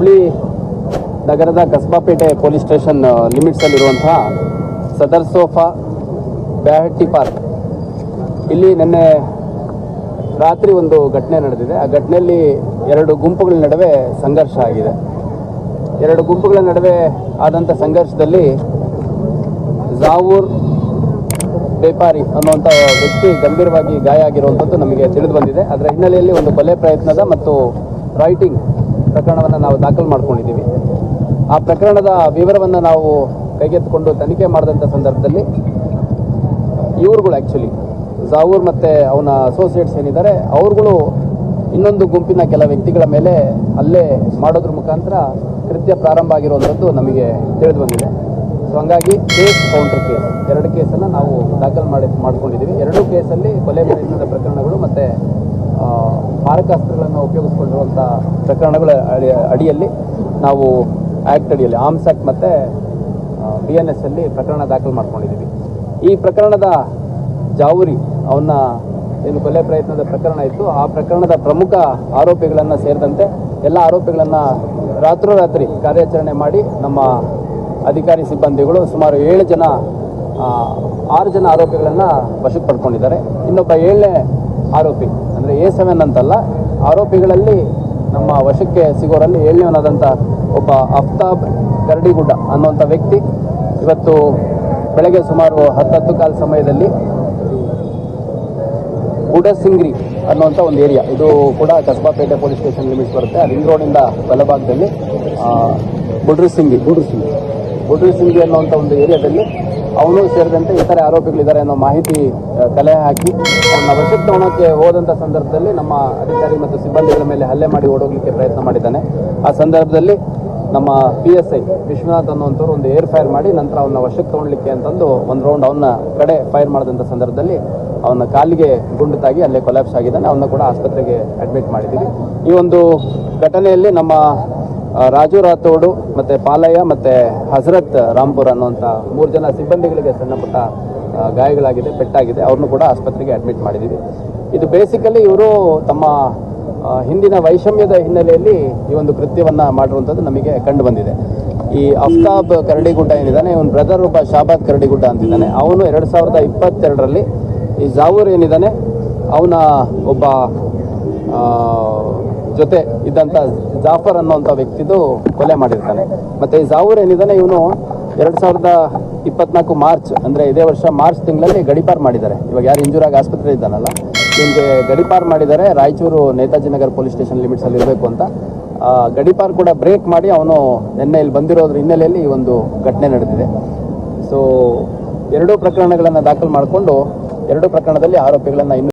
ಹುಬ್ಳಿ ನಗರದ Kasbapete police station ಲಿಮಿಟ್ಸಲ್ಲಿರುವಂತಹ Sadar Sofa Byahatti park. ಇಲ್ಲಿ ನಿನ್ನೆ ರಾತ್ರಿ ಒಂದು ಘಟನೆ ನಡೆದಿದೆ. ಆ ಘಟನೆಯಲ್ಲಿ ಎರಡು ಗುಂಪುಗಳ ನಡುವೆ ಸಂಘರ್ಷ ಆಗಿದೆ. ಎರಡು ಗುಂಪುಗಳ ನಡುವೆ ಆದಂಥ ಸಂಘರ್ಷದಲ್ಲಿ ಜಾವೂರ್ ಬೇಪಾರಿ ಅನ್ನುವಂಥ ವ್ಯಕ್ತಿ ಗಂಭೀರವಾಗಿ ಗಾಯ ಆಗಿರುವಂಥದ್ದು ನಮಗೆ ತಿಳಿದು ಬಂದಿದೆ. ಅದರ ಹಿನ್ನೆಲೆಯಲ್ಲಿ ಒಂದು ಕೊಲೆ ಪ್ರಯತ್ನದ ಮತ್ತು ರೈಟಿಂಗ್ ಪ್ರಕರಣವನ್ನು ನಾವು ದಾಖಲು ಮಾಡ್ಕೊಂಡಿದ್ದೀವಿ. ಆ ಪ್ರಕರಣದ ವಿವರವನ್ನು ನಾವು ಕೈಗೆತ್ತಿಕೊಂಡು ತನಿಖೆ ಮಾಡಿದಂಥ ಸಂದರ್ಭದಲ್ಲಿ ಇವ್ರುಗಳು ಆ್ಯಕ್ಚುಲಿ ಜಾವೂರ್ ಮತ್ತು ಅವನ ಅಸೋಸಿಯೇಟ್ಸ್ ಏನಿದ್ದಾರೆ, ಅವ್ರುಗಳು ಇನ್ನೊಂದು ಗುಂಪಿನ ಕೆಲ ವ್ಯಕ್ತಿಗಳ ಮೇಲೆ ಅಲ್ಲೇ ಮಾಡೋದ್ರ ಮುಖಾಂತರ ಕೃತ್ಯ ಪ್ರಾರಂಭ ಆಗಿರುವಂಥದ್ದು ನಮಗೆ ತಿಳಿದು ಬಂದಿದೆ ಸೊ ಹಂಗಾಗಿ ಕೇಸ್ ಕೌಂಟರ್ ಕೇಸ್ ಎರಡು ಕೇಸನ್ನು ನಾವು ದಾಖಲು ಮಾಡಿ ಮಾಡ್ಕೊಂಡಿದ್ದೀವಿ. ಎರಡೂ ಕೇಸಲ್ಲಿ ಕೊಲೆ ಪ್ರಯತ್ನದ ಪ್ರಕರಣಗಳು ಮತ್ತು ಮಾರಕಾಸ್ತ್ರಗಳನ್ನು ಉಪಯೋಗಿಸ್ಕೊಂಡಿರುವಂಥ ಪ್ರಕರಣಗಳ ಅಡಿ, ಅಡಿಯಲ್ಲಿ ನಾವು ಆ್ಯಕ್ಟ್ ಅಡಿಯಲ್ಲಿ ಆರ್ಮ್ಸ್ ಆ್ಯಕ್ಟ್ ಮತ್ತು ಬಿ ಎನ್ ಎಸ್ ಅಲ್ಲಿ ಪ್ರಕರಣ ದಾಖಲು ಮಾಡ್ಕೊಂಡಿದ್ದೀವಿ. ಈ ಪ್ರಕರಣದ ಜಾವೂರಿ ಅವನ್ನ ಏನು ಕೊಲೆ ಪ್ರಯತ್ನದ ಪ್ರಕರಣ ಇತ್ತು. ಆ ಪ್ರಕರಣದ ಪ್ರಮುಖ ಆರೋಪಿಗಳನ್ನು ಸೇರಿದಂತೆ ಎಲ್ಲ ಆರೋಪಿಗಳನ್ನು ರಾತ್ರೋರಾತ್ರಿ ಕಾರ್ಯಾಚರಣೆ ಮಾಡಿ ನಮ್ಮ ಅಧಿಕಾರಿ ಸಿಬ್ಬಂದಿಗಳು ಸುಮಾರು ಏಳು ಜನ ಆರು ಜನ ಆರೋಪಿಗಳನ್ನು ವಶಕ್ಕೆ ಪಡ್ಕೊಂಡಿದ್ದಾರೆ ಇನ್ನೊಬ್ಬ ಏಳನೇ ಆರೋಪಿ ಅಂದರೆ ಎ ಸೆವೆನ್ ಅಂತಲ್ಲ, ಆರೋಪಿಗಳಲ್ಲಿ ನಮ್ಮ ವಶಕ್ಕೆ ಸಿಗೋರಲ್ಲಿ ಏಳನೇವನಾದಂಥ ಒಬ್ಬ ಅಫ್ತಾಬ್ ಗರಡಿಗುಡ್ಡ ಅನ್ನುವಂಥ ವ್ಯಕ್ತಿ. ಇವತ್ತು ಬೆಳಗ್ಗೆ ಸುಮಾರು ಹತ್ತತ್ತು ಕಾಲ ಸಮಯದಲ್ಲಿ ಗುಡಸಿಂಗ್ರಿ ಅನ್ನುವಂಥ ಒಂದು ಏರಿಯಾ, ಇದು ಕೂಡ ಕಸ್ಬಾಪೇಟೆ ಪೊಲೀಸ್ ಸ್ಟೇಷನ್ ಲಿಮಿಟ್ಸ್ ಬರುತ್ತೆ. ಆ ರಿಂಗ್ ರೋಡಿಂದ ಬಲಭಾಗದಲ್ಲಿ ಬುಡ್ರಿಸಿಂಗಿ ಬುಡ್ರಿಸಿಂಗಿ ಬುಡ್ರಿಸಿಂಗಿ ಅನ್ನುವಂಥ ಒಂದು ಏರಿಯಾದಲ್ಲಿ ಅವನು ಸೇರಿದಂತೆ ಇತರೆ ಆರೋಪಿಗಳಿದ್ದಾರೆ ಅನ್ನೋ ಮಾಹಿತಿ ಕಲೆ ಹಾಕಿ. ಅವನ ವಶಕ್ಕೆ ಹೋದಂಥ ಸಂದರ್ಭದಲ್ಲಿ ನಮ್ಮ ಅಧಿಕಾರಿ ಮತ್ತು ಸಿಬ್ಬಂದಿಗಳ ಮೇಲೆ ಹಲ್ಲೆ ಮಾಡಿ ಓಡೋಗ್ಲಿಕ್ಕೆ ಪ್ರಯತ್ನ ಮಾಡಿದ್ದಾನೆ. ಆ ಸಂದರ್ಭದಲ್ಲಿ ನಮ್ಮ ಪಿ ಎಸ್ ಐ ವಿಶ್ವನಾಥ್ ಅನ್ನುವಂಥವ್ರು ಒಂದು ಏರ್ ಫೈರ್ ಮಾಡಿ ನಂತರ ಅವನ್ನ ವಶಕ್ಕೆ ತಗೊಳ್ಳಿಕ್ಕೆ ಅಂತಂದು ಒಂದು ರೌಂಡ್ ಅವನ ಕಡೆ ಫೈರ್ ಮಾಡಿದಂಥ ಸಂದರ್ಭದಲ್ಲಿ ಅವನ ಕಾಲಿಗೆ ಗುಂಡು ತಾಗಿ ಅಲ್ಲೇ ಕೊಲ್ಯಾಪ್ಸ್ ಆಗಿದ್ದಾನೆ. ಅವನ್ನ ಕೂಡ ಆಸ್ಪತ್ರೆಗೆ ಅಡ್ಮಿಟ್ ಮಾಡಿದ್ದೀವಿ. ಈ ಒಂದು ಘಟನೆಯಲ್ಲಿ ನಮ್ಮ ರಾಜು ರಾಥೋಡು ಮತ್ತು ಪಾಲಯ್ಯ ಮತ್ತು ಹಜರತ್ ರಾಂಪುರ್ ಅನ್ನುವಂಥ ಮೂರು ಜನ ಸಿಬ್ಬಂದಿಗಳಿಗೆ ಸಣ್ಣ ಪುಟ್ಟ ಗಾಯಗಳಾಗಿದೆ, ಪೆಟ್ಟಾಗಿದೆ. ಅವ್ರನ್ನೂ ಕೂಡ ಆಸ್ಪತ್ರೆಗೆ ಅಡ್ಮಿಟ್ ಮಾಡಿದ್ದೀವಿ. ಇದು ಬೇಸಿಕಲಿ ಇವರು ತಮ್ಮ ಹಿಂದಿನ ವೈಷಮ್ಯದ ಹಿನ್ನೆಲೆಯಲ್ಲಿ ಈ ಒಂದು ಕೃತ್ಯವನ್ನು ಮಾಡಿರುವಂಥದ್ದು ನಮಗೆ ಕಂಡು ಬಂದಿದೆ. ಈ ಅಫ್ತಾಬ್ ಕರಡಿಗುಡ್ಡ ಏನಿದ್ದಾನೆ, ಇವನ್ ಬ್ರದರ್ ಒಬ್ಬ ಶಾಬಾದ್ ಕರಡಿಗುಡ್ಡ ಅಂತಿದ್ದಾನೆ. ಅವನು ಎರಡು ಸಾವಿರದ ಇಪ್ಪತ್ತೆರಡರಲ್ಲಿ ಈ ಜಾವೂರ್ ಏನಿದ್ದಾನೆ, ಅವನ ಒಬ್ಬ ಇದ್ದಂಥ ಜಾಫರ್ ಅನ್ನುವಂಥ ವ್ಯಕ್ತಿದು ಕೊಲೆ ಮಾಡಿರ್ತಾನೆ. ಮತ್ತು ಜಾವೂರ್ ಏನಿದ್ದಾನೆ, ಇವನು ಎರಡು ಸಾವಿರದ ಇಪ್ಪತ್ನಾಲ್ಕು ಮಾರ್ಚ್, ಅಂದರೆ ಇದೇ ವರ್ಷ ಮಾರ್ಚ್ ತಿಂಗಳಲ್ಲಿ ಗಡಿಪಾರ್ ಮಾಡಿದ್ದಾರೆ. ಇವಾಗ ಯಾರು ಇಂಜೂರ್ ಆಗಿ ಆಸ್ಪತ್ರೆ ಇದ್ದಾನಲ್ಲ, ಇವನಿಗೆ ಗಡಿಪಾರ್ ಮಾಡಿದ್ದಾರೆ, ರಾಯಚೂರು ನೇತಾಜಿ ನಗರ್ ಪೊಲೀಸ್ ಸ್ಟೇಷನ್ ಲಿಮಿಟ್ಸಲ್ಲಿ ಇರಬೇಕು ಅಂತ. ಗಡಿಪಾರ್ ಕೂಡ ಬ್ರೇಕ್ ಮಾಡಿ ಅವನು ನಿನ್ನೆ ಇಲ್ಲಿ ಬಂದಿರೋದ್ರ ಹಿನ್ನೆಲೆಯಲ್ಲಿ ಈ ಒಂದು ಘಟನೆ ನಡೆದಿದೆ. ಸೊ ಎರಡೂ ಪ್ರಕರಣಗಳನ್ನು ದಾಖಲು ಮಾಡಿಕೊಂಡು ಎರಡೂ ಪ್ರಕರಣದಲ್ಲಿ ಆರೋಪಿಗಳನ್ನು ಇನ್ನು